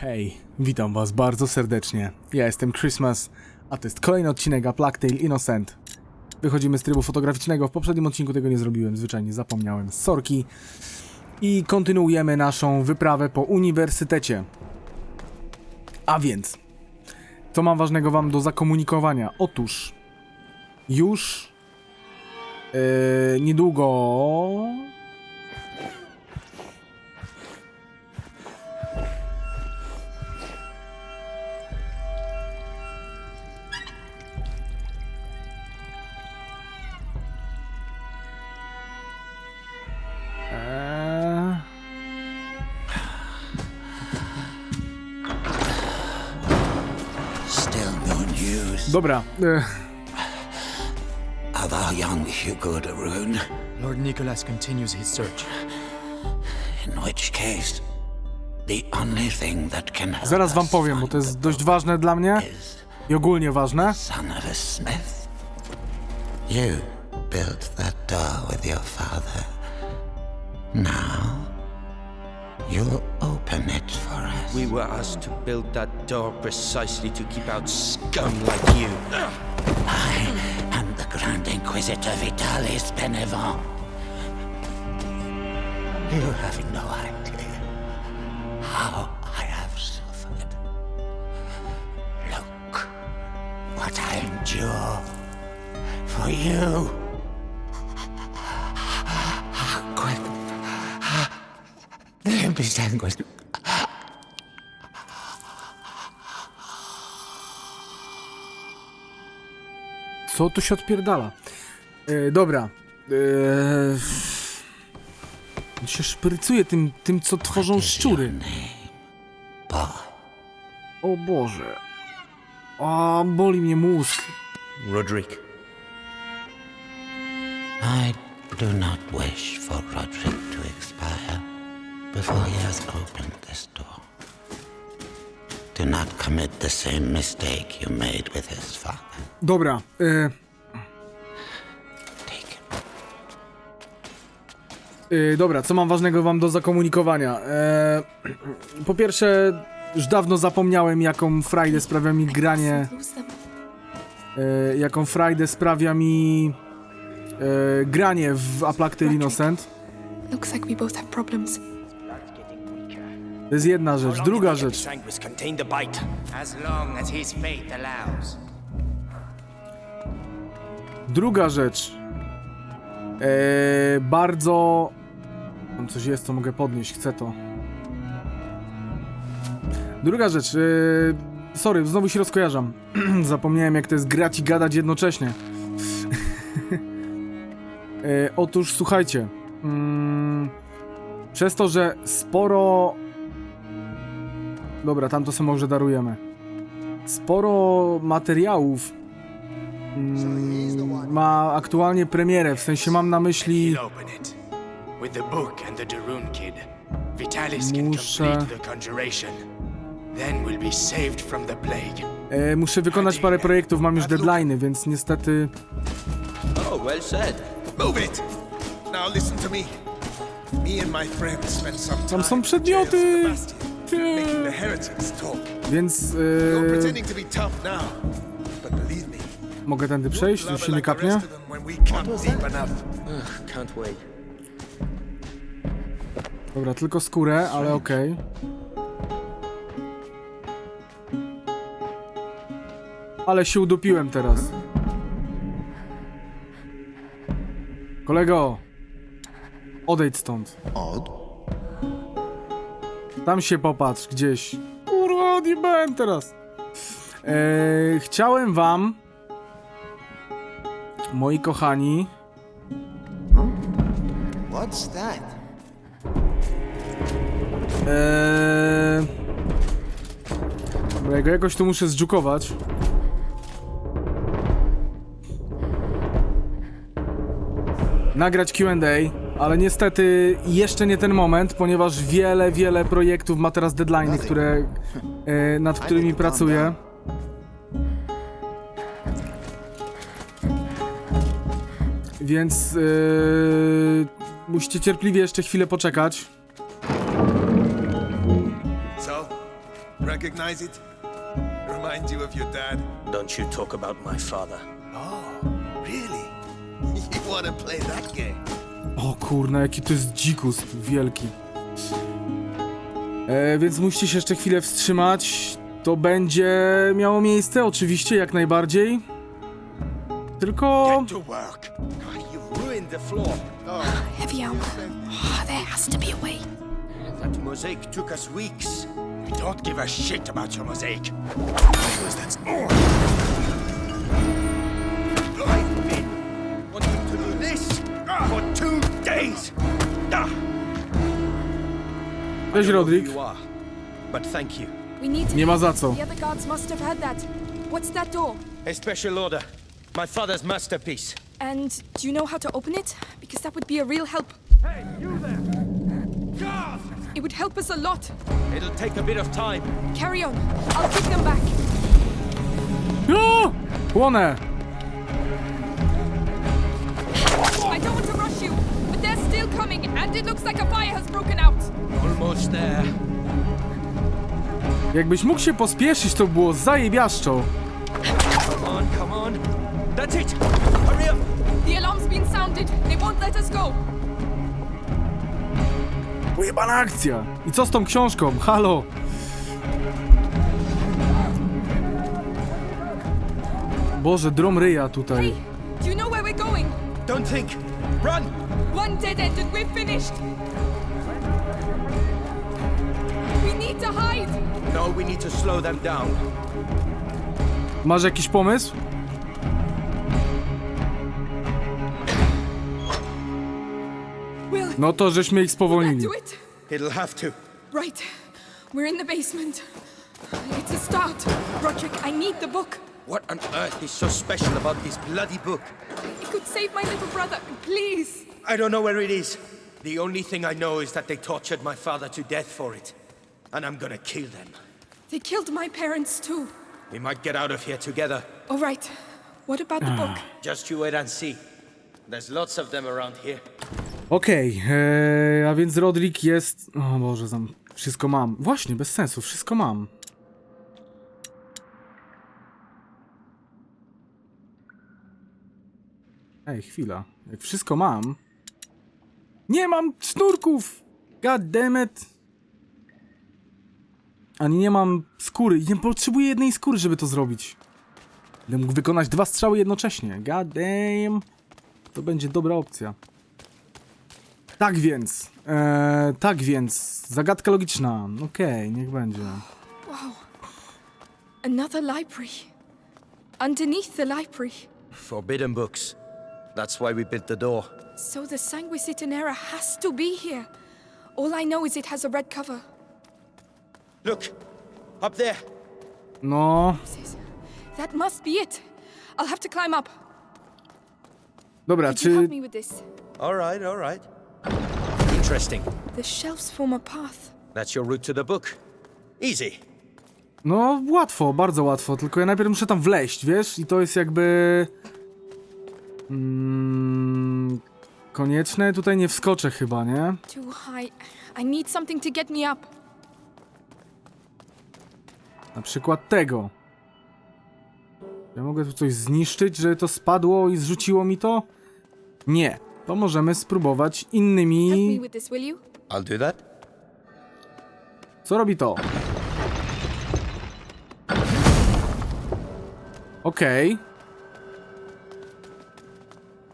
Hej, witam was bardzo serdecznie. Ja jestem Christmas, a to jest kolejny odcinek A Plague Innocent. Wychodzimy z trybu fotograficznego, w poprzednim odcinku tego nie zrobiłem, zwyczajnie zapomniałem sorki. I kontynuujemy naszą wyprawę po uniwersytecie. A więc, co mam ważnego wam do zakomunikowania? Otóż, już yy, niedługo Dobra, e, of our young Hugo de Rune, Lord Nicholas continues his search. in which case, the only thing that can help zaraz wam powiem, bo to jest dość ważne dla mnie i ogólnie ważne. son of a smith. You built that door with your father. Now, you'll open it for us. We were asked to build that door precisely to keep out scum like you. I am the Grand Inquisitor Vitalis Benevent. You have no idea how I have suffered. Look what I endure for you. Me sanguine. Co tu się odpierdala? E, dobra. E, się szprycuje tym, tym, co tworzą szczury. O Boże. O, boli mnie mózg. Roderick. I do not wish for Roderick to expire before he has opened this door. Do not commit the same mistake you made with his father. Dobra. Take him. e, dobra, co mam ważnego wam do zakomunikowania? E, po pierwsze, już dawno zapomniałem, jaką frajdę sprawia mi granie e, jaką frajdę sprawia mi e, granie w A Plague Innocent. Looks like we both have problems. To jest jedna rzecz. Druga rzecz. Druga rzecz. E, bardzo... Tam coś jest, co mogę podnieść. Chcę to. Druga rzecz. E, sorry, znowu się rozkojarzam. Zapomniałem, jak to jest grać i gadać jednocześnie. e, otóż, słuchajcie. Mm, przez to, że sporo... Dobra, tam to sobie może darujemy. Sporo materiałów mm, ma aktualnie premierę, w sensie mam na myśli... Muszę-. E, muszę wykonać parę projektów, mam już deadline'y, więc niestety... Oh, well said. Move it! Now listen to me. Me and my friends spent some time Tam są przedmioty! Of the Bastion, making the heretics talk. Więc... You're pretending to be tough now, but believe me, mogę tędy przejść, już się nie kapnie? rest of them when we come deep enough. Can't wait. Dobra, tylko skórę, ale okej. Ale się udupiłem teraz. Kolego! Odejdź stąd. Tam się popatrz gdzieś. Kurwa, odjebałem teraz. Eee, chciałem wam, moi kochani, What's that? Eee... Dobra, ja go jakoś tu muszę zdżukować. Nagrać Q&A, ale niestety jeszcze nie ten moment, ponieważ wiele, wiele projektów ma teraz deadline, które, e, nad którymi pracuję. Więc e, musicie cierpliwie jeszcze chwilę poczekać. So, Recognize it? Reminds you of your dad? Don't you talk about my father. Oh, really? You want to play that game? O kurna, jaki to jest dzikus wielki. E, więc musicie się jeszcze chwilę wstrzymać. To będzie miało miejsce, oczywiście, jak najbardziej. Tylko... To work. You've ruined the floor. Heavy armor. Oh, there has to be a way. That mosaic took us weeks. We don't give a shit about your mosaic. I've been wanting to do this for two days. Ah. Cześć, Rodrik. You are, but thank you. We need to Nie ma za co. The other guards must have had that. What's that door? A special order. My father's masterpiece. And do you know how to open it? Because that would be a real help. Hey, you there! Guard! It would help us a lot. It'll take a bit of time. Carry on. I'll kick them back. O! Płonę! I don't want to rush you, but they're still coming, and it looks like a fire has broken out. Almost there. Jakbyś mógł się pospieszyć, to było zajebiaszczo. Come on, come on. That's it. Hurry up. The alarm's been sounded. They won't let us go. Pojebana akcja! I co z tą książką? Halo! Boże, drom ryja tutaj. Do you know where we're going? Don't think. Run. One dead end and we're finished. We need to hide. No, we need to slow them down. Masz jakiś pomysł? Will, No to żeśmy ich that spowolnili. do it? It'll have to. Right. We're in the basement. It's a start. Roderick, I need the book. What on earth is so special about this bloody book? It could save my little brother. Please. I don't know where it is. The only thing I know is that they tortured my father to death for it. And I'm gonna kill them. They killed my parents too. We might get out of here together. All right. What about the book? Ah. Just you wait and see. There's lots of them around here. Okej, eee, a więc Rodrik jest... O Boże, tam wszystko mam. Właśnie, bez sensu, wszystko mam. Ej, chwila. Jak wszystko mam... Nie mam sznurków! God damn it! Ani nie mam skóry. Nie potrzebuję jednej skóry, żeby to zrobić. Będę mógł wykonać dwa strzały jednocześnie. God damn. To będzie dobra opcja. Tak więc, e, tak więc, zagadka logiczna. Okej, niech będzie. Wow. Another library. Underneath the library. Forbidden books. That's why we built the door. So the Sanguisitanera has to be here. All I know is it has a red cover. Look! Up there! No, That must be it. I'll have to climb up. dobra, Could you czy... help me with this? All right, all right. Interesting. The shelves form a path. That's your route to the book. Easy. No, łatwo, bardzo łatwo, tylko ja najpierw muszę tam wleźć, wiesz? I to jest jakby... Mm, konieczne, tutaj nie wskoczę chyba, nie? Too high. I need something to get me up. Na przykład tego. Ja mogę tu coś zniszczyć, że to spadło i zrzuciło mi to? Nie. To możemy spróbować Help me innymi... with this, will you? I'll do that. Co robi to? Okej.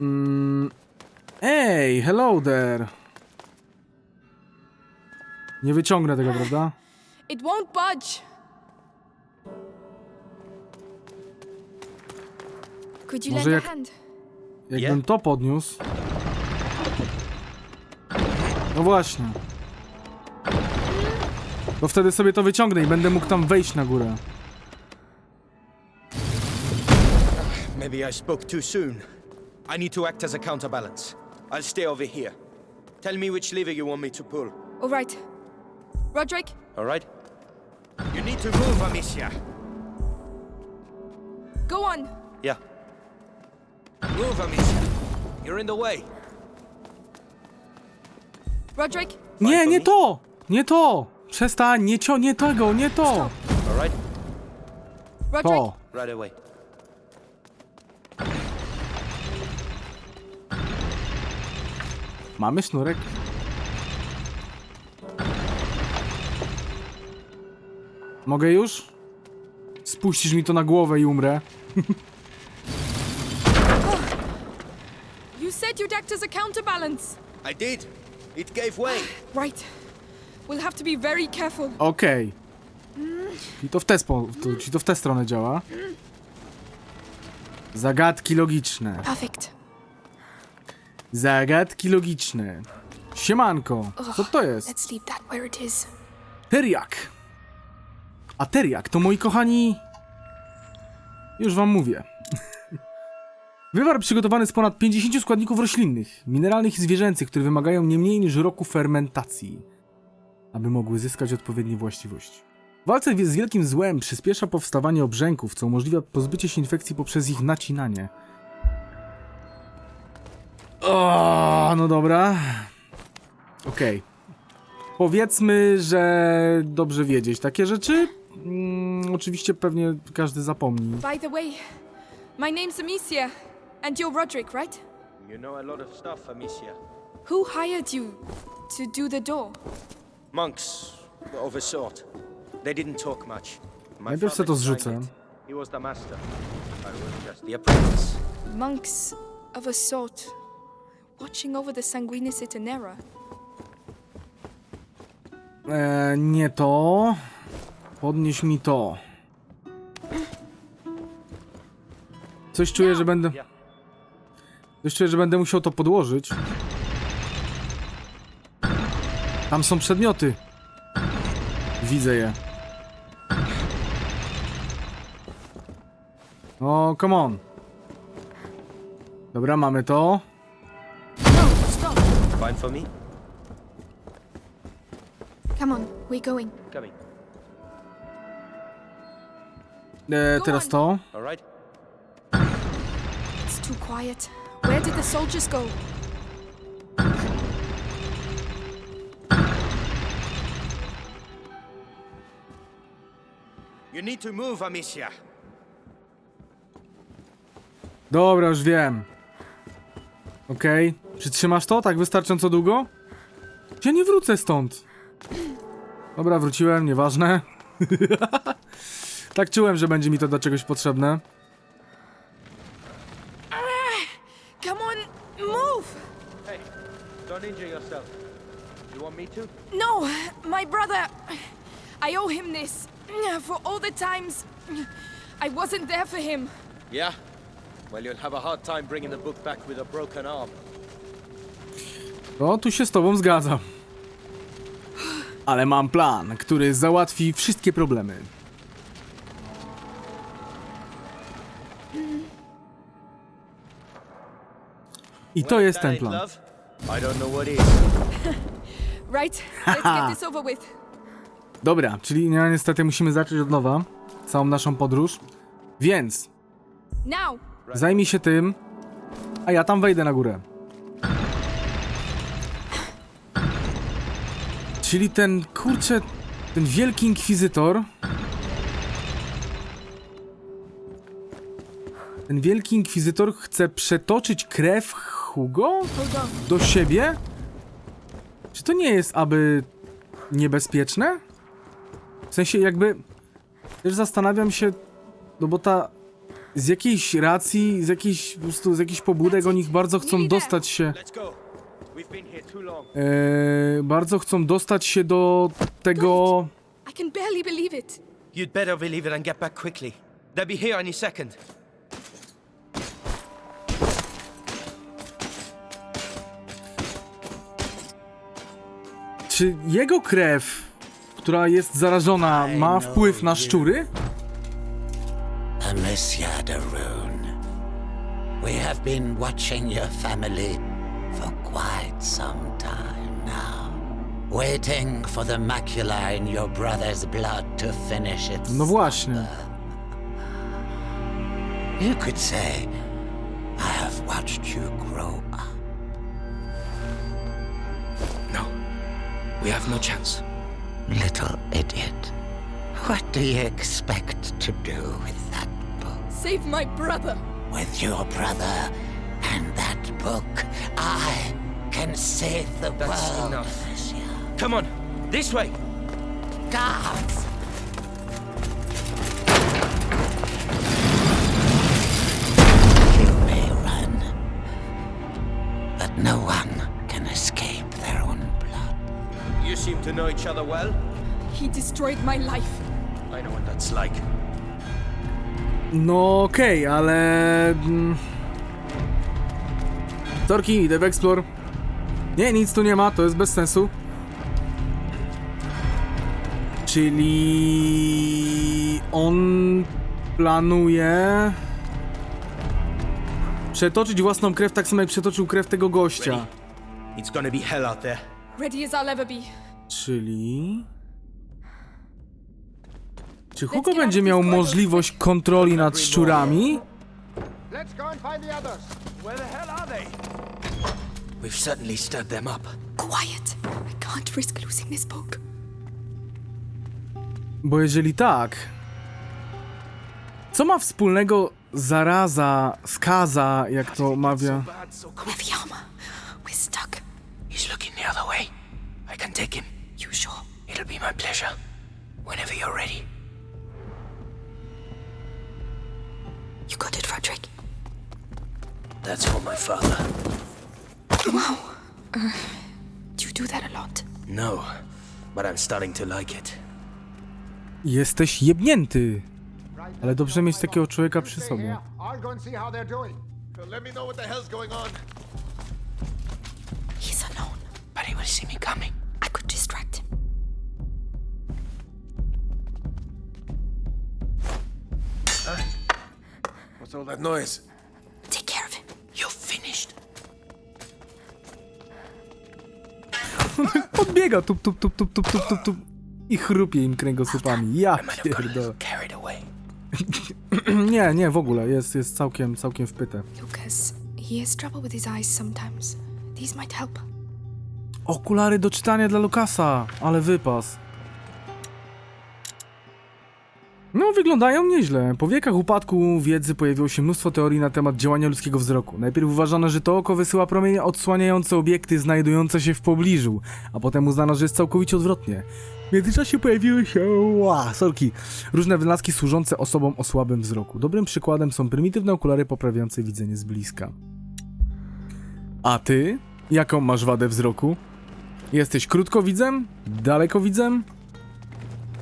Mm. Ej, hello there. Nie wyciągnę tego, prawda? It won't budge. Could you Może lend jak- a hand? Jakbym to podniósł. No właśnie. To wtedy sobie to wyciągnę i będę mógł tam wejść na górę. Maybe I spoke too soon. I need to act as a counterbalance. I'll stay over here. Tell me which lever you want me to pull. All right. Roderick, All right? You need to move, Amicia. go on. Yeah. Move, Amicia. You're in the way. Roderick, Nie, nie to! Nie to! Przestań, nie cio, nie tego, nie to! All right? Roderick, To. Right away. Mamy sznurek? Mogę już? Spuścisz mi to na głowę i umrę. you said you'd act as a counterbalance. I did. It gave way. Right. We'll have to be very careful. Okej. Czyli to w tę spo... to, czyli to w tę stronę działa. Zagadki logiczne. Perfect. Zagadki logiczne. Siemanko. Co to jest? Let's leave that where it is. Teriak. A teriak to moi kochani. Już wam mówię. Wywar przygotowany z ponad 50 składników roślinnych, mineralnych i zwierzęcych, które wymagają nie mniej niż roku fermentacji, aby mogły zyskać odpowiednie właściwości. W walce z wielkim złem przyspiesza powstawanie obrzęków, co umożliwia pozbycie się infekcji poprzez ich nacinanie. O, no dobra. Okej. Powiedzmy, że dobrze wiedzieć takie rzeczy. Mm, oczywiście pewnie każdy zapomni. By the way, my name's Amicia, and you're Roderick, right? You know a lot of stuff, Amicia. Who hired you to do the door? Monks of a sort. They didn't talk much. My Najpierw se to zrzucę. He was the master. I was just the apprentice. Monks of a sort, watching over the Sanguinis Itinera. E, nie to. Podnieś mi to. Coś czuję, że będę. Coś czuję, że będę musiał to podłożyć. Tam są przedmioty. Widzę je. O, come on. Dobra, mamy to. Fine for me? Come on, we're going. Coming. E, teraz to. All right? It's too quiet. Where did the soldiers go? You need to move, Amicia. Dobra, już wiem. Okej. Przytrzymasz to tak wystarczająco długo? Ja nie wrócę stąd. Dobra, wróciłem, nieważne. tak czułem, że będzie mi to do czegoś potrzebne. Come on, move! Hey, don't injure yourself. You want me to? No, my brother. I owe him this for all the times I wasn't there for him. Yeah? Well, you'll have a hard time bringing the book back with a broken arm. No, tu się z tobą zgadzam. Ale mam plan, który załatwi wszystkie problemy. I to jest ten plan. love. I don't know what is. Right, let's get this over with. Dobra, czyli no, niestety musimy zacząć od nowa całą naszą podróż. Więc Now, zajmij się tym, a ja tam wejdę na górę. Czyli ten kurczę, ten wielki inkwizytor. Ten wielki inkwizytor chce przetoczyć krew Hugo do siebie? Czy to nie jest aby niebezpieczne? W sensie jakby też zastanawiam się, no bo ta z jakiejś racji, z jakiejś po prostu z jakichś pobudek oni bardzo chcą dostać się e, bardzo chcą dostać się do tego I can barely believe it. You'd better believe it and get back quickly. They'll be here any second. czy jego krew, która jest zarażona, ma wpływ na szczury? Amicia de Rune. We have been watching your family for quite some time now. Waiting for the macula in your brother's blood to finish its No właśnie. You could say, I have watched you grow up. No. We have no chance. Little idiot. What do you expect to do with that book? Save my brother. With your brother and that book, I can save the That's world, enough. monsieur. Come on, this way. Guards! You may run, but no one can escape their own blood. You seem to know each other well. He destroyed my life. I know what that's like. No okej, ale... mm. Torki, idę w Explore. Nie, nic tu nie ma, to jest bez sensu. Czyli... On planuje... Przetoczyć własną krew tak samo jak przetoczył krew tego gościa. It's gonna be hell out there. Ready as I'll ever be. Czyli... Czy Hugo będzie miał możliwość kontroli nad szczurami? We've certainly stirred them up. Quiet. I can't risk losing this book. Bo jeżeli tak, co ma wspólnego zaraza, skaza, jak to mawia? Leviama, we're stuck. He's looking the other way. I can take him. You sure? It'll be my pleasure. Whenever you're ready. You got it, Roderick. That's for my father. Wow. Uh, do you do that a lot? No, but I'm starting to like it. Jesteś jebnięty. Ale dobrze mieć takiego człowieka przy sobie. He's alone. But he will see me coming. all that noise? Take care of him. You're finished. Podbiega tup, tup, tup, tup, tup, tup, tup, tup. I chrupie im kręgosłupami. Ja pierdolę. nie, nie, w ogóle. Jest, jest całkiem, całkiem wpyte. Lucas, he has trouble with his eyes sometimes. These might help. Okulary do czytania dla Lukasa, ale wypas. No, wyglądają nieźle. Po wiekach upadku wiedzy pojawiło się mnóstwo teorii na temat działania ludzkiego wzroku. Najpierw uważano, że to oko wysyła promienie odsłaniające obiekty znajdujące się w pobliżu, a potem uznano, że jest całkowicie odwrotnie. W międzyczasie pojawiły się ła, sorki, różne wynalazki służące osobom o słabym wzroku. Dobrym przykładem są prymitywne okulary poprawiające widzenie z bliska. A ty? Jaką masz wadę wzroku? Jesteś krótkowidzem? Dalekowidzem?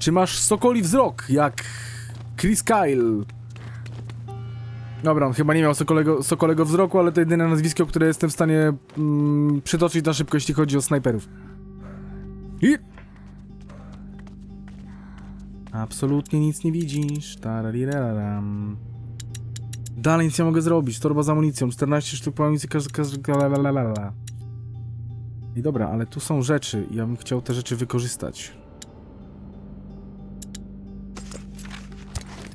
Czy masz sokoli wzrok, jak Chris Kyle? Dobra, on chyba nie miał sokolego, sokolego wzroku, ale to jedyne nazwisko, które jestem w stanie mm, przytoczyć na szybko, jeśli chodzi o snajperów. I... Absolutnie nic nie widzisz. Tarariraram. Dalej nic nie mogę zrobić. Torba z amunicją, 14 sztuk amunicji, każdy... I dobra, ale tu są rzeczy i ja bym chciał te rzeczy wykorzystać.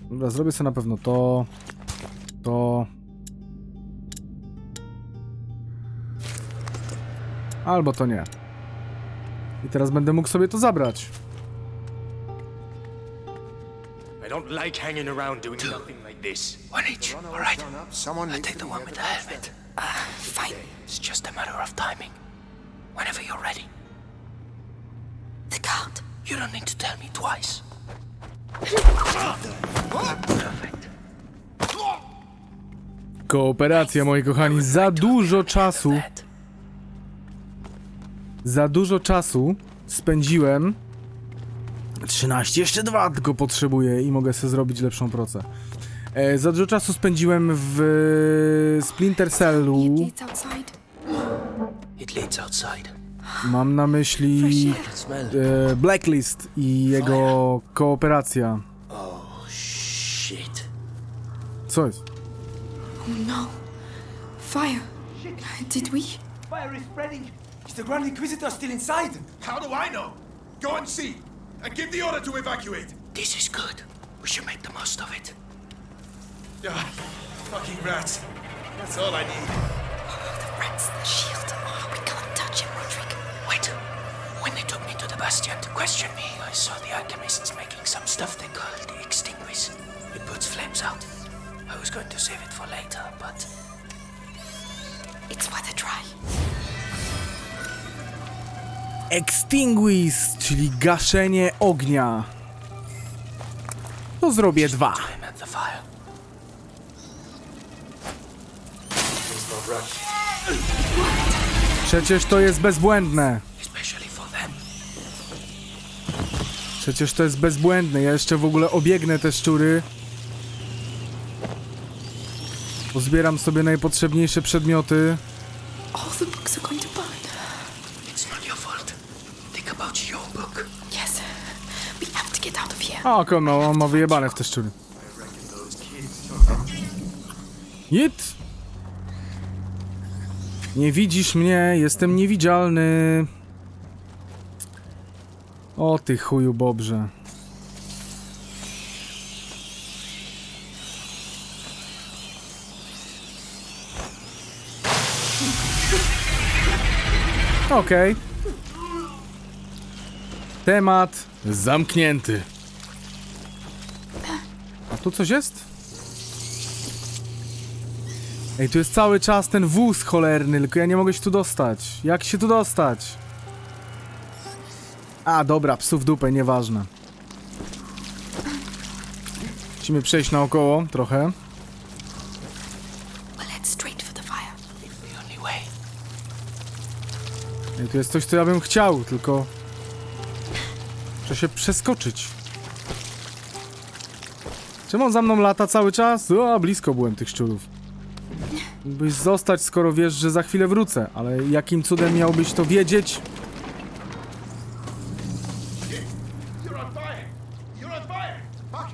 Dobra, zrobię sobie na pewno to, to... Albo to nie. I teraz będę mógł sobie to zabrać. I don't like hanging around doing nothing like this. One each, alright? Someone I'll take to the one with the helmet. Fine. It's just a matter of timing. Whenever you're ready. The card. You don't need to tell me twice. Kooperacja, moi kochani, za dużo czasu, za dużo czasu spędziłem. 13, jeszcze dwa tylko potrzebuję i mogę sobie zrobić lepszą procę. E, za dużo czasu spędziłem w Splinter Cellu. It leads outside. Mam na myśli e, Blacklist i jego kooperacja. Oh shit. Co jest? Oh no. Fire. Did we? Fire is spreading. Is the Grand Inquisitor still inside? How do I know? Go and see. And give the order to evacuate. This is good. We should make the most of it. Ah, fucking rats. That's all I need. The rats, the shield. Oh, we can't Sebastian to question me. I saw the alchemists making some stuff they called extinguish. It puts flames out. I was going to save it for later, but It's worth a try. Extinguish, czyli gaszenie ognia. To zrobię dwa. The. Przecież to jest bezbłędne. Przecież to jest bezbłędne. Ja jeszcze w ogóle obiegnę te szczury. Pozbieram sobie najpotrzebniejsze przedmioty. All the books are going to burn. It's not your fault. Think about your book. Yes. We have to get out of here. A, oko, no, on ma wyjebane w te szczury. Jit! Nie widzisz mnie, jestem niewidzialny. O ty chuju bobrze. Okej. Temat zamknięty. A tu coś jest? Ej, tu jest cały czas ten wóz cholerny, tylko ja nie mogę się tu dostać. Jak się tu dostać? A, dobra, psów dupę, nieważne. Musimy przejść naokoło trochę. Ej, tu jest coś, co ja bym chciał, tylko... Muszę się przeskoczyć. Czemu on za mną lata cały czas? O, blisko byłem tych szczurów. Mógłbyś zostać, skoro wiesz, że za chwilę wrócę, ale jakim cudem miałbyś to wiedzieć? You're on fire! You're on fire! Fuck!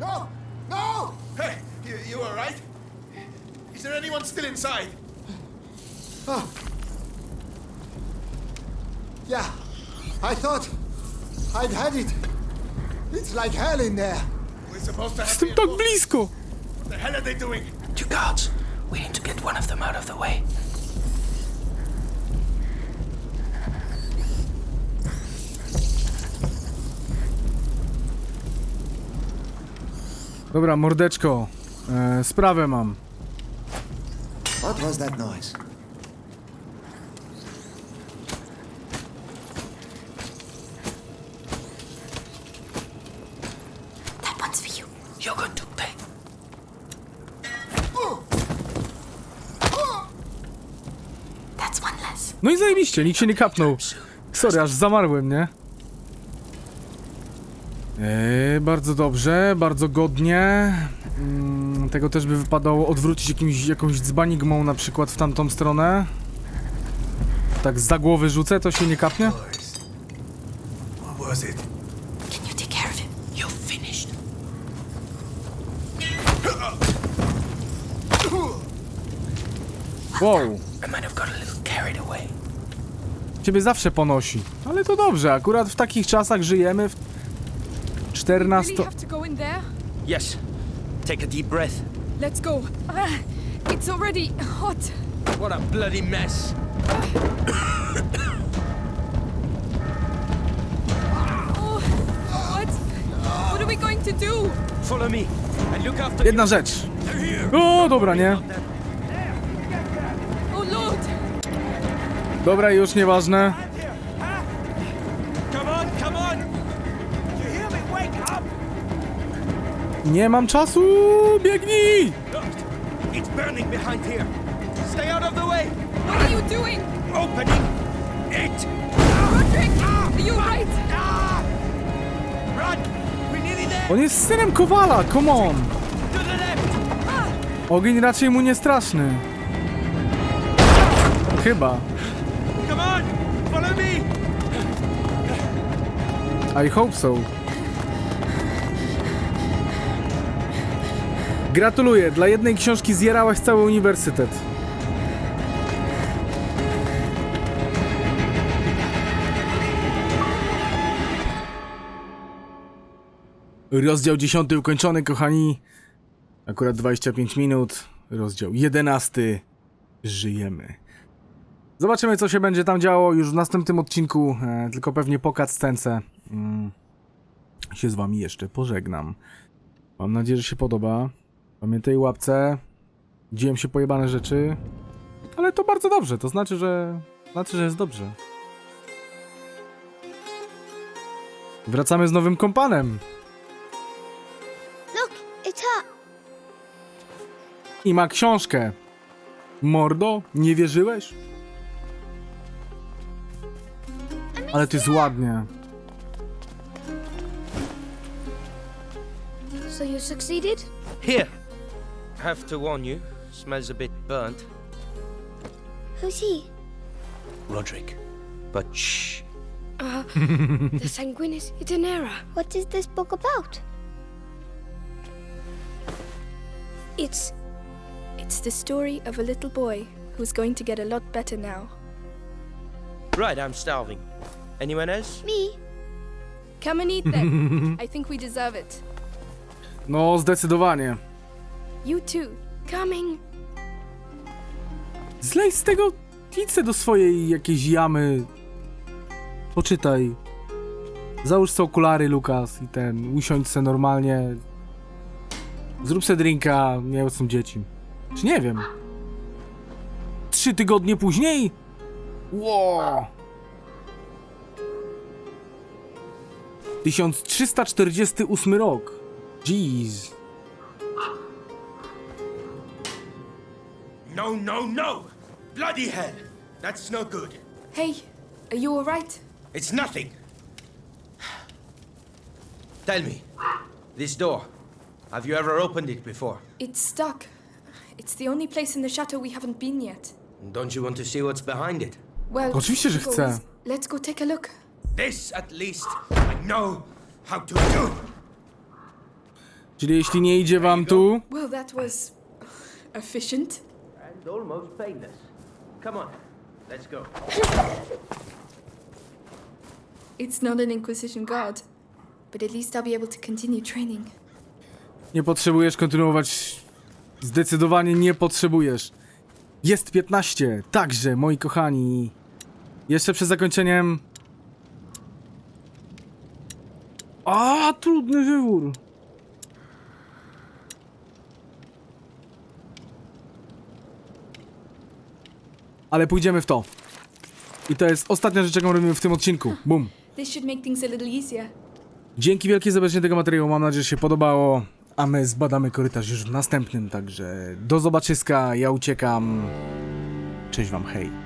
No! No! Hey, you, you alright? Anyone still inside? Oh. Yeah, I thought I'd had it. It's like hell in there. We're supposed to have Jestem tak blisko! What the hell are they doing? Two guards. We need to get one of them out of the way. Dobra, mordeczko. E, sprawę mam. What was that noise? That one's for you. You're going to pay. That's one less. No i zajebiście, nikt się nie kapnął. Sorry, aż zamarłem, nie? Eee, bardzo dobrze, bardzo godnie. Mm, tego też by wypadało odwrócić jakimś, jakąś dzbanigmą na przykład w tamtą stronę. Tak za głowy rzucę, to się nie kapnie? What was it? Can you take care of him? You're finished. Wow, I might have got a little carried away. ciebie zawsze ponosi. Ale to dobrze, akurat w takich czasach żyjemy. W 14... Really have to go in there? Yes. Take a deep breath. Let's go. Ah, it's already hot. What a bloody mess. Oh, what? What are we going to do? Follow me and look after Jedna rzecz. O, dobra, nie? Oh Lord! Dobra, już nieważne. Nie mam czasu, biegnij! Look, it's burning behind here. Stay out of the way. What are you doing? Opening it. Roderick! Are you right? Ah! Run! We're nearly there. On jest synem Kowala, come on! Left. Ogień raczej mu nie straszny. Chyba. Come on, follow me. I hope so. Gratuluję, dla jednej książki zjerałaś cały uniwersytet. Rozdział 10 ukończony, kochani. Akurat 25 minut. Rozdział 11. Żyjemy. Zobaczymy, co się będzie tam działo już w następnym odcinku, e, tylko pewnie po cutscence mm, się z wami jeszcze pożegnam. Mam nadzieję, że się podoba. Pamiętaj łapce. Dzieją się pojebane rzeczy, ale to bardzo dobrze, to znaczy, że znaczy, że jest dobrze. Wracamy z nowym kompanem. Look, it's her. I ma książkę. Mordo, nie wierzyłeś? Ale to jest ładnie. So you succeeded? Here! Have to warn you, smells a bit burnt. Who's he? Roderick. But shh. Ah, the Sanguinis Itinera. What is this book about? It's. It's the story of a little boy who's going to get a lot better now. Right, I'm starving. Anyone else? Me? Come and eat then. I think we deserve it. No, zdecydowanie. You too. Coming. Zlej z tego pizzę do swojej jakiejś jamy. Poczytaj. Załóż sobie okulary, Lukas, i ten, usiądź se normalnie. Zrób se drinka, nie są dzieci. Czy nie wiem. Trzy tygodnie później? Ło! 1348 rok. Jeez. No, no, no! Bloody hell! That's no good. Hey, are you alright? It's nothing. Tell me, this door, have you ever opened it before? It's stuck. It's the only place in the chateau we haven't been yet. Don't you want to see what's behind it? Well, Oczywiście, że go chcę. Let's go take a look. This, at least, I know how to do. Czyli jeśli nie idzie wam tu, Well, that was efficient. And almost painless. Come on, let's go. It's not an Inquisition guard, but at least I'll be able to continue training. Nie potrzebujesz kontynuować. Zdecydowanie nie potrzebujesz. Jest 15. Także, moi kochani. Jeszcze przed zakończeniem. A, trudny wybór. Ale pójdziemy w to. I to jest ostatnia rzecz, jaką robimy w tym odcinku. Bum. This should make things a little easier. Dzięki wielkie za obejrzenie tego materiału, mam nadzieję, że się podobało. A my zbadamy korytarz już w następnym, także do zobaczyska, ja uciekam. Cześć wam, hej.